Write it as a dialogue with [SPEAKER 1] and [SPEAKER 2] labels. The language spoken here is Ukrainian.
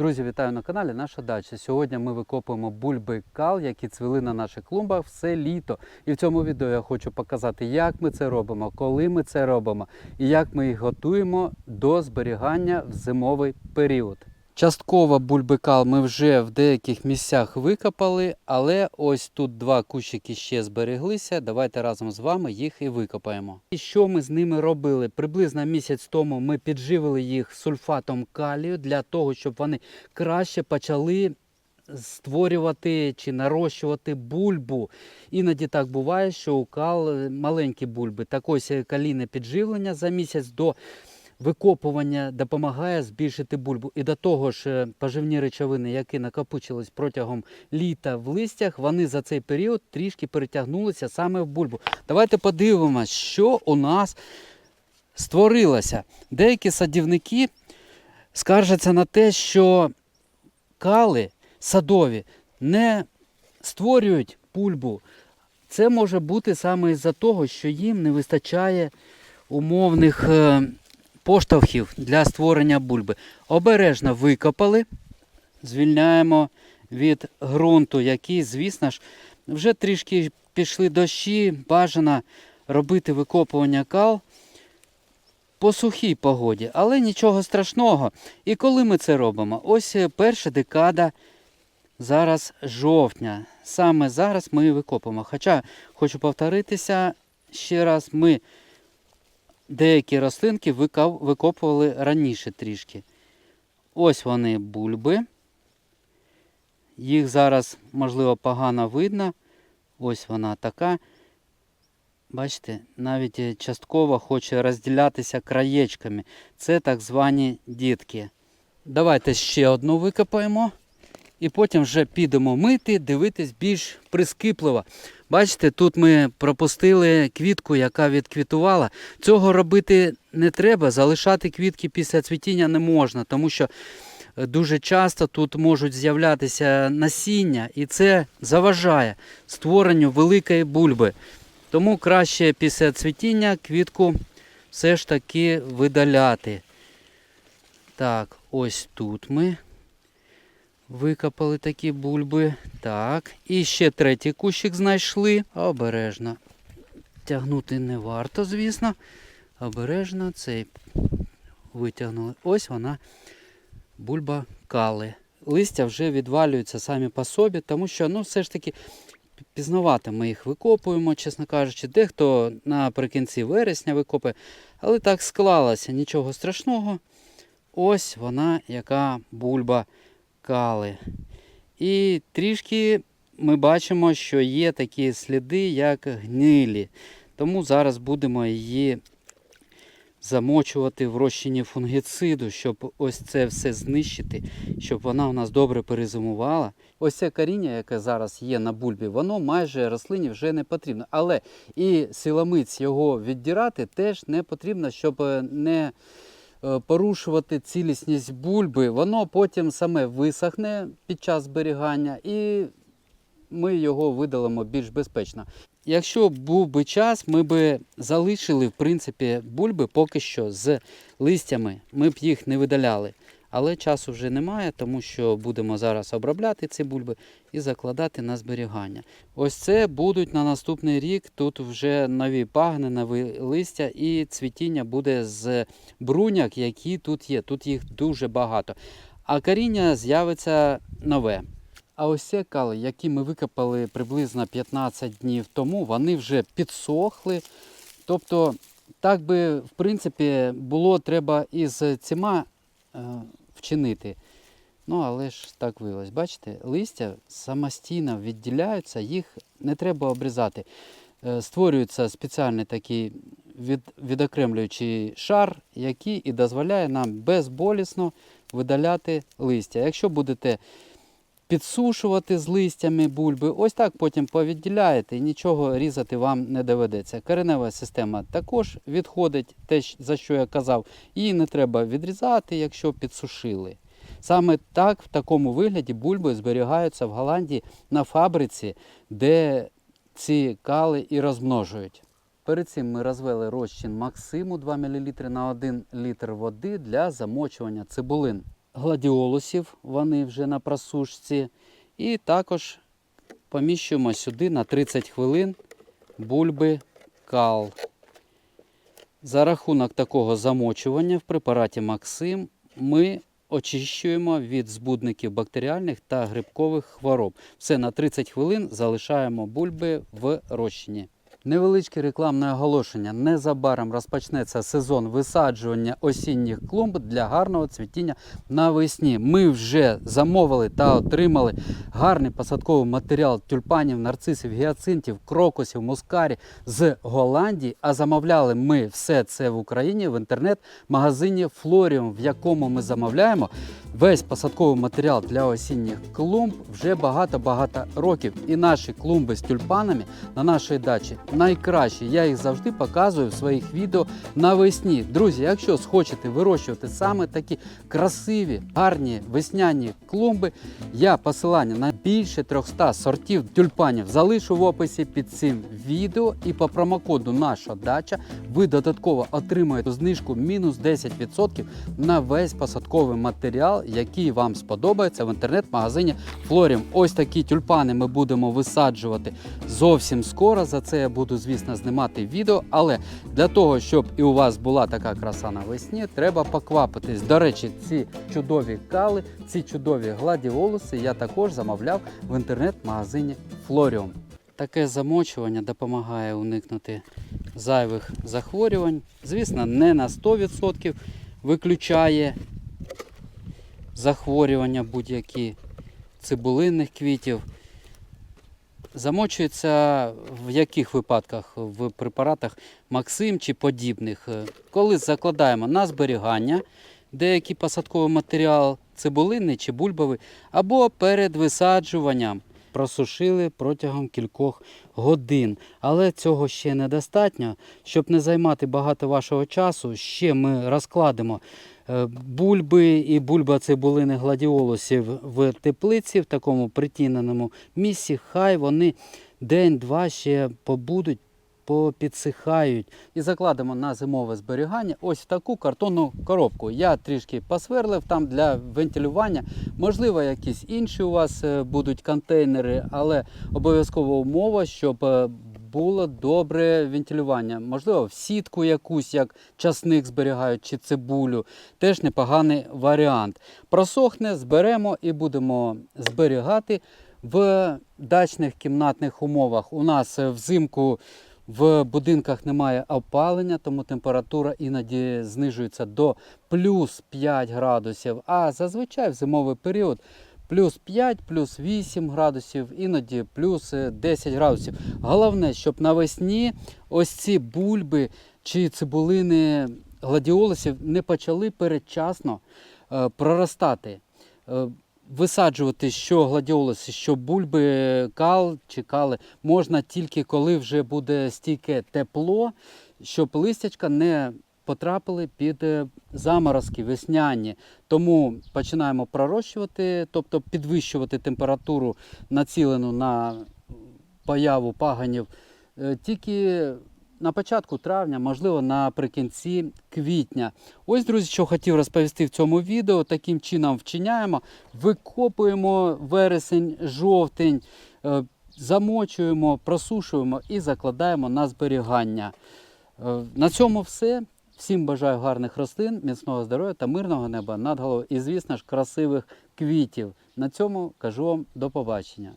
[SPEAKER 1] Друзі, вітаю на каналі Наша дача. Сьогодні ми викопуємо бульби кал, які цвіли на наших клумбах все літо. І в цьому відео я хочу показати, як ми це робимо, коли ми це робимо і як ми їх готуємо до зберігання в зимовий період. Частково бульби кал ми вже в деяких місцях викопали, але ось тут два кущики ще збереглися. Давайте разом з вами їх і викопаємо. І що ми з ними робили? Приблизно місяць тому ми підживили їх сульфатом калію для того, щоб вони краще почали створювати чи нарощувати бульбу. Іноді так буває, що у кал е, маленькі бульби. Так ось е, калійне підживлення за місяць до викопування допомагає збільшити бульбу. І до того ж, е, поживні речовини, які накопичились протягом літа в листях, вони за цей період трішки перетягнулися саме в бульбу. Давайте подивимося, що у нас створилося. Деякі садівники скаржаться на те, що кали садові не створюють бульбу. Це може бути саме із-за того, що їм не вистачає умовних е, поштовхів для створення бульби. Обережно викопали, звільняємо від ґрунту, який, звісно ж, вже трішки пішли дощі, бажано робити викопування кал по сухій погоді, але нічого страшного. І коли ми це робимо? Ось е, перша декада зараз жовтня. Саме зараз ми викопуємо. Хоча хочу повторитися ще раз, ми деякі рослинки викопували раніше трішки. Ось вони бульби. Їх зараз, можливо, погано видно. Ось вона така. Бачите, навіть е, частково хоче розділятися краєчками. Це так звані дітки. Давайте ще одну викопаємо. І потім вже підемо мити, дивитись більш прискіпливо. Бачите, тут ми пропустили квітку, яка відквітувала. Цього робити не треба, залишати квітки після цвітіння не можна, тому що е, дуже часто тут можуть з'являтися насіння, і це заважає створенню великої бульби. Тому краще після цвітіння квітку все ж таки видаляти. Так, ось тут ми викопали такі бульби. Так, і ще третій кущик знайшли. Обережно. Тягнути не варто, звісно. Обережно цей витягнули. Ось вона, бульба кали. Листя вже відвалюються самі по собі, тому що ну, все ж таки пізнавато ми їх викопуємо, чесно кажучи. Дехто наприкінці вересня викопує, але так склалося, нічого страшного. Ось вона, яка бульба кали. І трішки ми бачимо, що є такі сліди, як гнилі. Тому зараз будемо її замочувати в розчині фунгіциду, щоб ось це все знищити, щоб вона у нас добре перезимувала. Ось це коріння, яке зараз є на бульбі, воно майже рослині вже не потрібно. Але і силомиць його віддірати теж не потрібно, щоб е, не порушувати цілісність бульби. Воно потім саме висохне під час зберігання і ми його видалимо більш безпечно. Якщо був би час, ми би залишили в принципі бульби поки що з листями. Ми б їх не видаляли. Але часу вже немає, тому що будемо зараз обробляти ці бульби і закладати на зберігання. Ось це будуть на наступний рік. Тут вже нові пагни, нові листя і цвітіння буде з бруняк, які тут є. Тут їх дуже багато. А коріння з'явиться нове. А ось ці кали, які ми викопали приблизно 15 днів тому, вони вже підсохли. Тобто, так би, в принципі, було треба із цима е, вчинити. Ну, але ж так виявилось. Бачите, листя самостійно відділяються, їх не треба обрізати. Е, Створюється спеціальний такий від, відокремлюючий шар, який і дозволяє нам безболісно видаляти листя. Якщо будете підсушувати з листями бульби. Ось так потім повідділяєте і нічого різати вам не доведеться. Коренева система також відходить, те, за що я казав, її не треба відрізати, якщо підсушили. Саме так, в такому вигляді бульби зберігаються в Голландії на фабриці, де ці кали і розмножують. Перед цим ми розвели розчин Максиму 2 мл на 1 літр води для замочування цибулин. Гладіолусів, вони вже на просушці. І також поміщуємо сюди на 30 хвилин бульби кал. За рахунок такого замочування в препараті Максим ми очищуємо від збудників бактеріальних та грибкових хвороб. Все на 30 хвилин залишаємо бульби в розчині. Невеличке рекламне оголошення. Незабаром розпочнеться сезон висаджування осінніх клумб для гарного цвітіння навесні. Ми вже замовили та отримали гарний посадковий матеріал тюльпанів, нарцисів, гіацинтів, крокусів, мускарі з Голландії. А замовляли ми все це в Україні в інтернет-магазині Флоріум, в якому ми замовляємо весь посадковий матеріал для осінніх клумб вже багато-багато років. І наші клумби з тюльпанами на нашій дачі найкращі. Я їх завжди показую в своїх відео навесні. Друзі, якщо схочете вирощувати саме такі красиві, гарні весняні клумби, я посилання на більше 300 сортів тюльпанів залишу в описі під цим відео. І по промокоду наша дача ви додатково отримаєте знижку мінус 10% на весь посадковий матеріал, який вам сподобається в інтернет-магазині Флоріум. Ось такі тюльпани ми будемо висаджувати зовсім скоро. За це я буду, звісно, знімати відео. Але для того, щоб і у вас була така краса навесні, треба поквапитись. До речі, ці чудові кали, ці чудові гладіолуси я також замовляв в інтернет-магазині Флоріум. Таке замочування допомагає уникнути зайвих захворювань. Звісно, не на 100% виключає захворювання будь-які цибулинних квітів. Замочується в яких випадках? В препаратах Максим чи подібних. Коли закладаємо на зберігання деякий посадковий матеріал, цибулинний чи бульбовий, або перед висаджуванням просушили протягом кількох годин. Але цього ще недостатньо. Щоб не займати багато вашого часу, ще ми розкладемо бульби і бульба цибулини гладіолусів в теплиці в такому притіненому місці. Хай вони день-два ще побудуть. Попідсихають і закладемо на зимове зберігання ось таку картонну коробку. Я трішки посверлив там для вентилювання. Можливо, якісь інші у вас е, будуть контейнери, але обов'язкова умова, щоб е, було добре вентилювання. Можливо, в сітку якусь, як часник зберігають чи цибулю. Теж непоганий варіант. Просохне, зберемо і будемо зберігати в дачних кімнатних умовах. У нас взимку. В будинках немає опалення, тому температура іноді знижується до плюс 5 градусів. А зазвичай в зимовий період плюс 5, плюс 8 градусів, іноді плюс е, 10 градусів. Головне, щоб навесні ось ці бульби чи цибулини гладіолусів не почали передчасно е, проростати. Е, Висаджувати що гладіолуси, що бульби, кал чи кали можна тільки коли вже буде стійке тепло, щоб листячка не потрапили під е, заморозки весняні. Тому починаємо пророщувати, тобто підвищувати температуру, націлену на появу паганів е, тільки на початку травня, можливо, наприкінці квітня. Ось, друзі, що хотів розповісти в цьому відео. Таким чином вчиняємо, викопуємо вересень, жовтень, е, замочуємо, просушуємо і закладаємо на зберігання. На цьому все. Всім бажаю гарних рослин, міцного здоров'я та мирного неба над головою. І, звісно ж, красивих квітів. На цьому кажу вам до побачення.